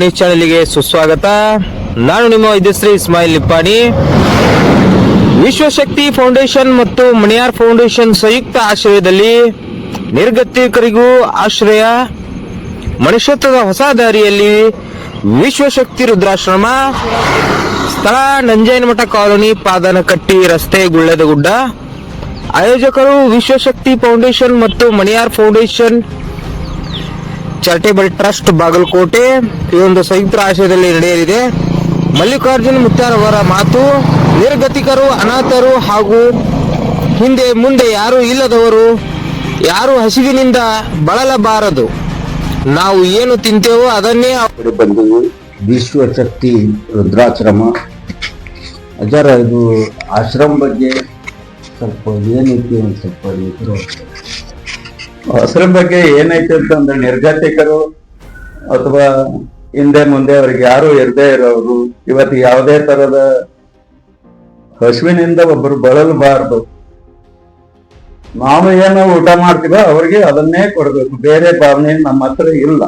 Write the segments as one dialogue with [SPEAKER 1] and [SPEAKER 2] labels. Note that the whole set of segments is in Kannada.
[SPEAKER 1] ನ್ಯೂಸ್ ಚಾನೆಲ್ಗೆ ಸುಸ್ವಾಗತ. ನಾನು ನಿಮ್ಮ ವೈದ್ಯಶ್ರೀ ಇಸ್ಮಾಯಿಲ್ ನಿಪ್ಪಾಣಿ ವಿಶ್ವಶಕ್ತಿ ಫೌಂಡೇಶನ್ ಮತ್ತು ಮಣಿಯಾರ್ ಫೌಂಡೇಶನ್ ಸಂಯುಕ್ತ ಆಶ್ರಯದಲ್ಲಿ ನಿರ್ಗತಿಕರಿಗೂ ಆಶ್ರಯ. ಮನುಷ್ಯತ್ವದ ಹೊಸ ದಾರಿಯಲ್ಲಿ ವಿಶ್ವಶಕ್ತಿ ರುದ್ರಾಶ್ರಮ. ಸ್ಥಳ ನಂಜಯನಮಠ ಕಾಲೋನಿ ಪಾದನಕಟ್ಟಿ ರಸ್ತೆ ಗುಳ್ಳದಗುಡ್ಡ. ಆಯೋಜಕರು ವಿಶ್ವಶಕ್ತಿ ಫೌಂಡೇಶನ್ ಮತ್ತು Maniyar foundation charitable trust Bagalkot. ಈ ಒಂದು ಸಂಯುಕ್ತ ಆಶ್ರಯದಲ್ಲಿ ನಡೆಯಲಿದೆ. ಮಲ್ಲಿಕಾರ್ಜುನ್ ಮುತ್ಯಾರ್ ಅವರ ಮಾತು ನಿರ್ಗತಿಕರು, ಅನಾಥರು ಹಾಗೂ ಹಿಂದೆ ಮುಂದೆ ಯಾರು ಇಲ್ಲದವರು ಯಾರು ಹಸಿವಿನಿಂದ ಬಳಲಬಾರದು. ನಾವು ಏನು ತಿಂತೇವೋ ಅದನ್ನೇ
[SPEAKER 2] ಬಂದು ವಿಶ್ವ ವಿಶ್ವಶಕ್ತಿ ರುದ್ರಾಶ್ರಮ. ಅದರ ಇದು ಆಶ್ರಮ ಬಗ್ಗೆ ಸ್ವಲ್ಪ ಏನೈತಿ ಸ್ವಲ್ಪ
[SPEAKER 3] ಆಶ್ರಮ ಬಗ್ಗೆ ಏನೈತೆ ಅಂತಂದ್ರೆ ನಿರ್ಗತಿಕರು ಅಥವಾ ಹಿಂದೆ ಮುಂದೆ ಅವ್ರಿಗೆ ಯಾರು ಇರದೇ ಇರೋರು, ಇವತ್ತು ಯಾವುದೇ ತರದ ಹಸುವಿನಿಂದ ಒಬ್ಬರು ಬಳಲಬಾರದು. ನಾವು ಏನೋ ಊಟ ಮಾಡ್ತೀವೋ ಅವ್ರಿಗೆ ಅದನ್ನೇ ಕೊಡಬೇಕು, ಬೇರೆ ಭಾವನೆ ನಮ್ಮ ಹತ್ರ ಇಲ್ಲ.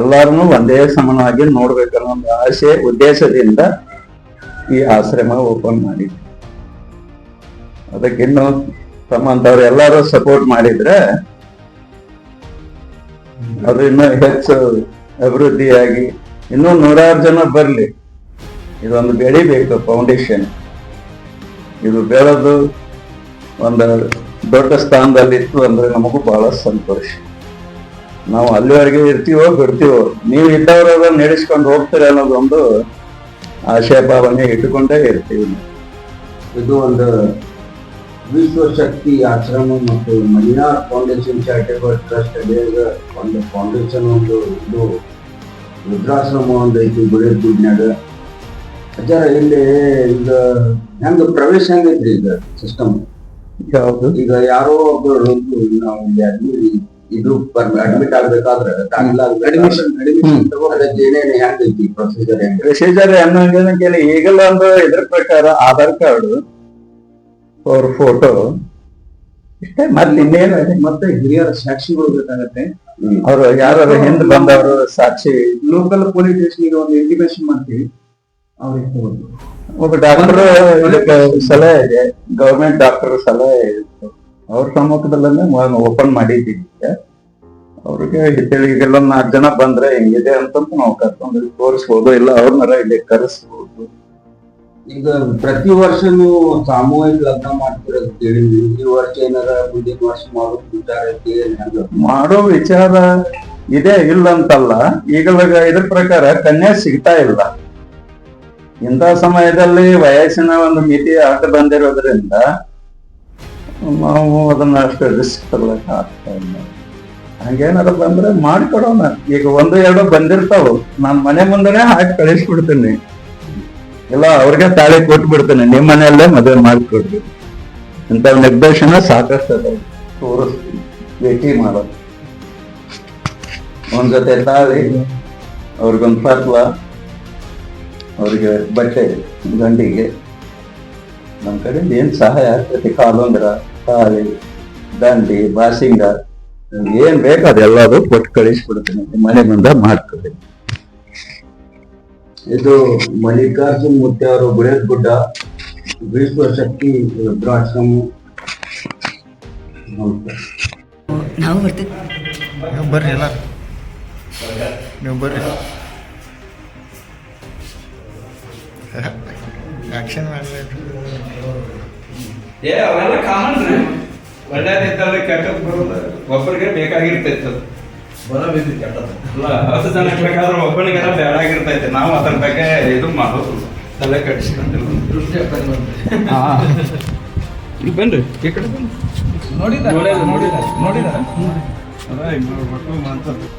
[SPEAKER 3] ಎಲ್ಲರನ್ನೂ ಒಂದೇ ಸಮಾನವಾಗಿ ನೋಡ್ಬೇಕನ್ನೋ ಒಂದು ಆಸೆ, ಉದ್ದೇಶದಿಂದ ಈ ಆಶ್ರಮ ಓಪನ್ ಮಾಡಿದ್ವಿ. ಅದಕ್ಕಿನ್ನು ತಮ್ಮಂತವ್ರು ಎಲ್ಲರೂ ಸಪೋರ್ಟ್ ಮಾಡಿದ್ರೆ ಅದು ಇನ್ನೂ ಹೆಚ್ಚು ಅಭಿವೃದ್ಧಿಯಾಗಿ ಇನ್ನೂ ನೂರಾರು ಜನ ಬರಲಿ. ಇದೊಂದು ಬೆಳಿಬೇಕು ಫೌಂಡೇಶನ್ ಇದು ಬೆಳೆದು ಒಂದು ದೊಡ್ಡ ಸ್ಥಾನದಲ್ಲಿತ್ತು ಅಂದ್ರೆ ನಮಗೂ ಬಹಳ ಸಂತೋಷ. ನಾವು ಅಲ್ಲಿವರೆಗೆ ಇರ್ತೀವೋ ಬಿಡ್ತೀವೋ, ನೀವು ಇದ್ದವರು ಅದನ್ನು ನಡೆಸ್ಕೊಂಡು ಹೋಗ್ತೀರ ಅನ್ನೋದೊಂದು ಆಶಯ ಭಾವನೆ ಇಟ್ಟುಕೊಂಡೇ ಇರ್ತೀವಿ
[SPEAKER 2] ಇದು ಒಂದು ವಿಶ್ವಶಕ್ತಿ ಆಶ್ರಮ ಮತ್ತು ಮಣಿಯಾರ್ ಫೌಂಡೇಶನ್ ಚಾರಿಟೇಬಲ್ ಟ್ರಸ್ಟ್ ಅಡಿಯಾಗ ಒಂದು ಫೌಂಡೇಶನ್ ಒಂದು ಇದು ವೃದ್ಧಾಶ್ರಮ ಒಂದು ಐತಿ ಗುಡಿ ದುಡ್ನ್ಯಾಗ ಅಜ್ಜಾರ ಇಲ್ಲಿ ಈಗ ಹೆಂಗ ಪ್ರವೇಶ ಹೆಂಗೈತ್ರಿ ಈಗ ಸಿಸ್ಟಮ್ ಈಗ ಯಾರೋ ಒಬ್ಬರು ನಾವು ಇಲ್ಲಿ ಇದು ಅಡ್ಮಿಟ್ ಆಗ್ಬೇಕಾದ್ರೆ ಪ್ರೊಸೀಜರ್ ಹೆಂಗ?
[SPEAKER 3] ಈಗಲ್ಲ ಒಂದು ಇದ್ರ ಪ್ರಕಾರ ಆಧಾರ್ ಕಾರ್ಡ್ ಅವ್ರ ಫೋಟೋ ಇಷ್ಟೇ ಮತ್ತೆ ಇನ್ನೇನು
[SPEAKER 4] ಮತ್ತೆ ಹಿರಿಯರ ಸಾಕ್ಷಿಗಳು ಬೇಕಾಗತ್ತೆ.
[SPEAKER 3] ಅವರು ಯಾರು ಹಿಂದ್ ಬಂದವರು ಸಾಕ್ಷಿ
[SPEAKER 4] ಲೋಕಲ್ ಪೊಲೀಸ್ ಸ್ಟೇಷನ್ ಒಂದು ಇಂಟಿಮೇಶನ್ ಮಾಡ್ತೀವಿ. ಅವ್ರಿಗೆ ತಗೊಂಡು.
[SPEAKER 3] ಒಬ್ಬ ಡಾಕ್ಟರ್ ಇದಕ್ಕೆ ಸಲಹೆ ಇದೆ. ಗವರ್ಮೆಂಟ್ ಡಾಕ್ಟರ್ ಸಲಹೆ ಇದೆ. ಅವ್ರ ಸಮ್ಮುಖದಲ್ಲೇ ಓಪನ್ ಮಾಡಿದ್ದೀವಿ ಅವ್ರಿಗೆ ಹೇಳಿ ಈಗೆಲ್ಲ ನಾಲ್ಕು ಜನ ಬಂದ್ರೆ ಹೆಂಗಿದೆ ಅಂತ ನಾವು ಕರ್ಕೊಂಡು ತೋರಿಸ್ಬೋದು. ಇಲ್ಲ ಅವ್ರನ್ನ ಇಲ್ಲಿ ಕರೆಸ್ಬೋದು.
[SPEAKER 2] ಈಗ ಪ್ರತಿ ವರ್ಷ ನೀವು ಸಾಮೂಹಿಕ ಲಗ್ನ ಕೇಳಿದ್ವಿ ಈ ವರ್ಷ ಏನಾರ ಮುಂದಿನ ವರ್ಷ ಮಾಡೋದು ವಿಚಾರ
[SPEAKER 3] ಮಾಡೋ ವಿಚಾರ ಇದೆ ಇಲ್ಲ ಅಂತಲ್ಲ ಈಗ ಇದ್ರ ಪ್ರಕಾರ ಕನ್ಯಾ ಸಿಗ್ತಾ ಇಲ್ಲ. ಇಂಥ ಸಮಯದಲ್ಲಿ ವಯಸ್ಸಿನ ಒಂದು ಮಿತಿ ಆಟ ಬಂದಿರೋದ್ರಿಂದ ನಾವು ಅದನ್ನ ಅಷ್ಟು ರಿಸ್ಕ್ ತಗೊಳಕ್ ಆಗ್ತಾ ಇಲ್ಲ. ಹಂಗೇನಾರ ಬಂದ್ರೆ ಮಾಡ್ಕೊಡೋಣ. ಈಗ ಒಂದು ಎರಡು ಬಂದಿರ್ತಾವು. ನಾನ್ ಮನೆ ಮುಂದೆನೆ ಹಾಕಿ ಕಳಿಸ್ಬಿಡ್ತೀನಿ. ಇಲ್ಲ, ಅವ್ರಿಗೆ ತಾಳಿ ಕೊಟ್ಟು ನಿಮ್ಮ ಮನೆಯಲ್ಲೇ ಮದುವೆ ಮಾಡಿಕೊಡ್ಬೇಕು ಅಂತ ನಿರ್ದೇಶನ ಸಾಕಷ್ಟು ಅದ ತೋರಿಸ್ತೀನಿ. ಭೇಟಿ ಮಾಡೋದು ಒಂದ್ ಜೊತೆ ತಾಳಿ, ಅವ್ರಿಗೊಂದು ಪತ್ಲ ಅವ್ರಿಗೆ ಬಟ್ಟೆ, ಗಂಡಿಗೆ. ನಮ್ಮ ಕಡೆ ಏನ್ ಸಹಾಯ ಆಗ್ತೈತಿ ಕಾಲುಂದ್ರ, ತಾಳಿ, ದಂಡಿ, ಬಾಸಿಂಗ. ಏನ್ ಬೇಕು ಅದೆಲ್ಲಾದ್ರೂ ಕೊಟ್ಟು ಕಳಿಸ್ಬಿಡ್ತೀನಿ. ಮನೆ ಮುಂದೆ ಮಾಡ್ಕೊಡಿ
[SPEAKER 2] ಇದು ಮಲ್ಲಿಕಾರ್ಜುನ್ ಮುತ್ತೆ ಅವರು ಗುಳೇದ್ ಗುಡ್ಡ ವಿಶ್ವಶಕ್ತಿ ರುದ್ರಾಶ್ರಮ ಹೌದು.
[SPEAKER 5] ನಾವು ಬರ್ತೀವಿ.
[SPEAKER 6] ನೀವು ಬರ್ರಿ ಎಲ್ಲ ನೀವು ಬರ್ರಿ. ಆಕ್ಷನ್
[SPEAKER 7] ಏ ಅವೆಲ್ಲ ಕಾಮನ್ ರೀ. ಒಳ್ಳೇದಿದ್ದವ್ರಿಗೆ ಕೆಟ್ಟದ್ ಬರೋದು ಒಬ್ಬರಿಗೆ ಬೇಕಾಗಿರ್ತೈತೆ ಅದು. ಅಲ್ಲ ಹತ್ತು ಜನಕ್ಕೆ ಬೇಕಾದ್ರೆ ಒಬ್ಬನಿಗೆ ಬೇಡಾಗಿರ್ತೈತೆ ನಾವು ಅದ್ರ ಬಗ್ಗೆ ಇದು ಮಾಡೋದು ತಲೆ ಕಡಿಸ್ಕೊಂಡಿಲ್ಲ ಹಾ. ಈಗ ಬನ್ರಿ ಈ ಕಡೆ ಬನ್ನಿ ನೋಡಿದ ನೋಡಿದ ನೋಡಿದ ಅದ ಈಗ ನೋಡ್ಬೇಕು ಮಾತಾಡ್ಬೇಕು.